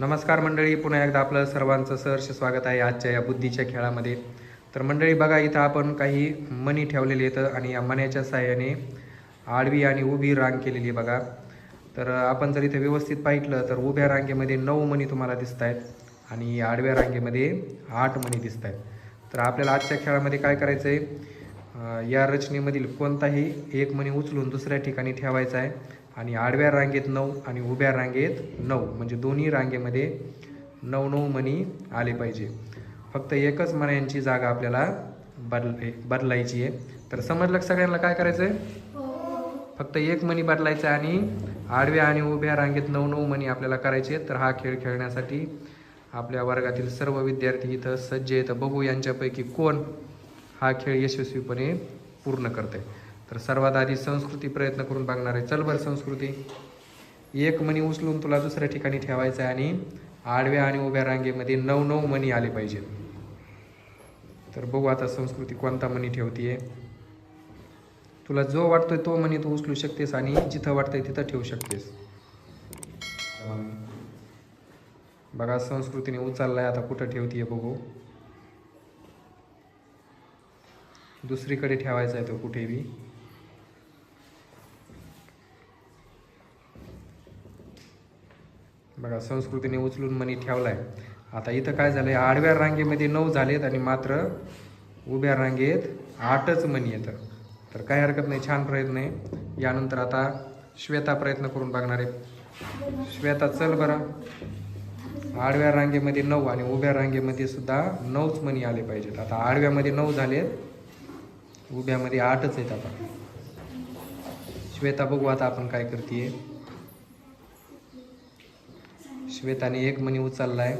नमस्कार मंडळी पुन्हा एकदा आपलं सर्वांचं सहर्ष स्वागत आहे आजच्या या बुद्धीच्या खेळामध्ये. तर मंडळी बघा इथं आपण काही मणी ठेवलेली आहेत आणि या मण्याच्या साह्याने आडवी आणि उभी रांग केलेली आहे बघा. तर आपण जर इथं व्यवस्थित पाहिलं तर उभ्या रांगेमध्ये नऊ मणी तुम्हाला दिसत आहेत आणि आडव्या रांगेमध्ये आठ मणी दिसत आहेत. तर आपल्याला आजच्या खेळामध्ये काय करायचं आहे या रचनेमधील कोणताही एक मणी उचलून दुसऱ्या ठिकाणी ठेवायचा आहे. आणि आडव्या रांगेत नऊ आणि उभ्या रांगेत नऊ. म्हणजे दोन्ही रांगेमध्ये नऊ नऊ मणी आले पाहिजे. फक्त एकच मण्यांची जागा आपल्याला बदल बदलायची आहे. तर समजलं सगळ्यांना काय करायचं आहे फक्त एक मणी बदलायचा आहे आणि आडव्या आणि उभ्या रांगेत नऊ नऊ मणी आपल्याला करायचे आहेत. तर हा खेळ खेळण्यासाठी आपल्या वर्गातील सर्व विद्यार्थी इथं सज्ज आहेत. बघू यांच्यापैकी कोण हा खेळ यशस्वीपणे पूर्ण करते तर सर्वात आधी संस्कृती प्रयत्न करून बघणार आहे. चल बरं संस्कृती. एक मणी उचलून तुला दुसऱ्या ठिकाणी ठेवायचं आहे आणि आडव्या आणि उभ्या रांगेमध्ये नऊ नऊ मणी आले पाहिजेत. तर बघू आता संस्कृती कोणता मणी ठेवतीये. तुला जो वाटतोय तो मणी तू उचलू शकतेस आणि जिथं वाटतंय तिथं ठेवू शकतेस. बघा संस्कृतीने उचललाय आता कुठं ठेवतीये बघू. दुसरीकडे ठेवायचा आहे तो कुठेही बघा संस्कृतीने उचलून मनी ठेवलाय. आता इथं काय झालंय? आडव्या रांगेमध्ये नऊ झालेत आणि मात्र उभ्या रांगेत आठच मनी येतं तर काही हरकत नाही छान प्रयत्न आहे. यानंतर आता श्वेता प्रयत्न करून बघणार आहे. श्वेता चल बरं. आडव्या रांगेमध्ये नऊ आणि उभ्या रांगेमध्ये सुद्धा नऊच मनी आले पाहिजेत. आता आडव्यामध्ये नऊ झालेत उभ्यामध्ये आठच आहेत आता. श्वेता बघू आता आपण काय करते श्वेताने एक मणी उचललाय.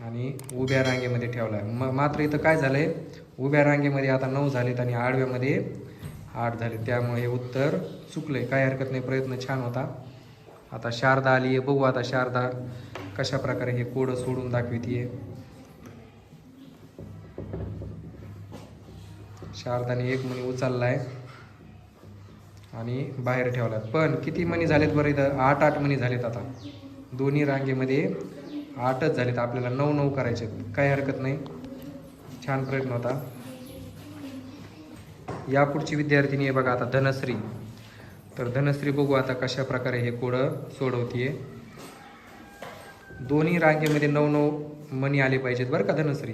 आणि उभ्या रांगेमध्ये ठेवलाय. म मात्र इथं काय झालंय? उभ्या रांगेमध्ये आता नऊ झालेत आणि आडव्यामध्ये आठ झाले त्यामुळे उत्तर उत्तर चुकलंय. काय हरकत नाही. प्रयत्न छान होता. आता शारदा आली आहे. बघू आता शारदा कशा प्रकारे हे कोड सोडून दाखवितीये. शारदाने एक मणी उचललाय. आणि बाहेर ठेवलाय पण किती मणी झालेत बरं इथं? आठ आठ मणी झालेत आता. दोन्ही रांगेमध्ये आठच झालेत. आपल्याला नऊ नऊ करायचे काही हरकत नाही. छान प्रयत्न होता. यापुढची विद्यार्थिनी आहे बघा आता धनश्री. तर धनश्री बघू आता कशा प्रकारे हे कोडं सोडवतीये. दोन्ही रांगेमध्ये नऊ नऊ मणी आले पाहिजेत बरं का धनश्री?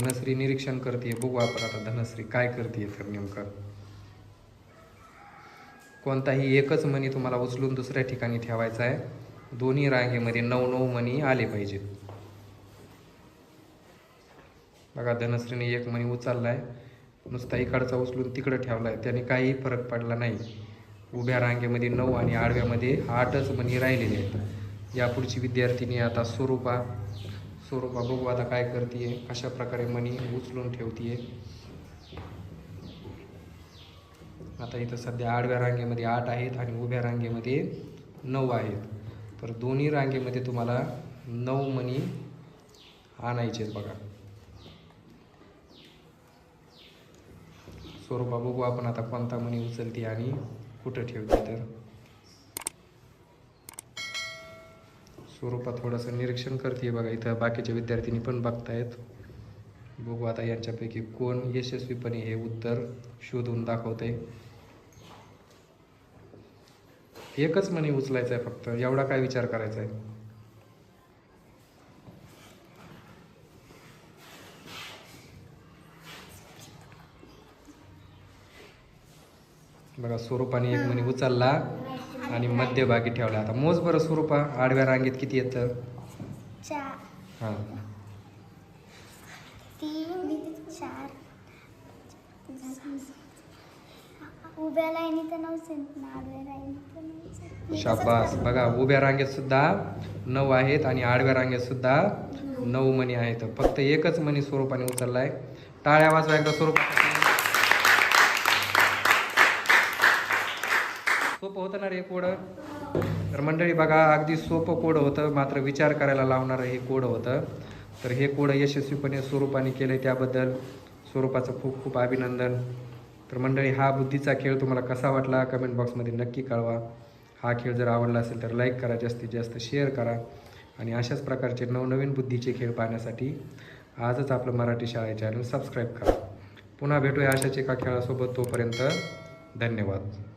धनश्री निरीक्षण करते बघू आपण आता धनश्री काय करते तर नेमकं. कोणताही एकच मणी तुम्हाला उचलून दुसऱ्या ठिकाणी ठेवायचा आहे. दोन्ही रांगेमध्ये नऊ नऊ मणी आले पाहिजेत बघा धनश्रीने एक मणी उचललाय. नुसता इकडचा उचलून तिकडं ठेवलाय. त्याने काही फरक पडला नाही. उभ्या रांगेमध्ये नऊ आणि आडव्यामध्ये आठच मणी राहिलेले आहेत. यापुढची विद्यार्थिनी आता स्वरूपा स्वरूपा बघू आता काय करते कशा प्रकारे मणी उचलून ठेवतीये. आता इथं सध्या आडव्या रांगेमध्ये आठ आहेत आणि उभ्या रांगेमध्ये नऊ आहेत. तर दोन्ही रांगेमध्ये तुम्हाला नऊ मणी आणायचे आहेत बघा स्वरूपा बघू आपण आता कोणता मणी उचलते आणि कुठं ठेवते तर. स्वरूपात थोडंसं निरीक्षण करते बघा. इथं बाकीच्या विद्यार्थ्यांनी पण बघतायत. बघू आता यांच्यापैकी कोण यशस्वीपणे हे उत्तर शोधून दाखवते एकच मणी उचलायचं आहे फक्त. एवढा काय विचार करायचा आहे बघा स्वरूपाने एक मणी उचलला आणि मध्यभागी ठेवला. आता मोज बरं स्वरूपा आडव्या रांगेत किती येतं? चार. हां. उभ्या शाबास. बघा उभ्या रांगेत सुद्धा नऊ आहेत आणि आडव्या रांगेत सुद्धा नऊ मणी आहेत. फक्त एकच मणी स्वरूपाने उचललाय. टाळ्या वाजवा एकदा स्वरूप. सोपं होतं ना रे कोड? तर मंडळी बघा अगदी सोपं कोड होतं मात्र विचार करायला लावणारं हे कोड होतं. तर हे कोड यशस्वीपणे स्वरूपाने केलं त्याबद्दल स्वरूपाचं खूप खूप अभिनंदन. तर मंडळी हा बुद्धीचा खेळ तुम्हाला कसा वाटला? कमेंट बॉक्समध्ये नक्की कळवा. हा खेळ जर आवडला असेल तर लाईक करा जास्तीत जास्त शेअर करा. आणि अशाच प्रकारचे नवनवीन बुद्धीचे खेळ पाहण्यासाठी आजच आपलं मराठी शाळा चॅनल सबस्क्राईब करा. पुन्हा भेटूया अशाच एका खेळासोबत तोपर्यंत धन्यवाद.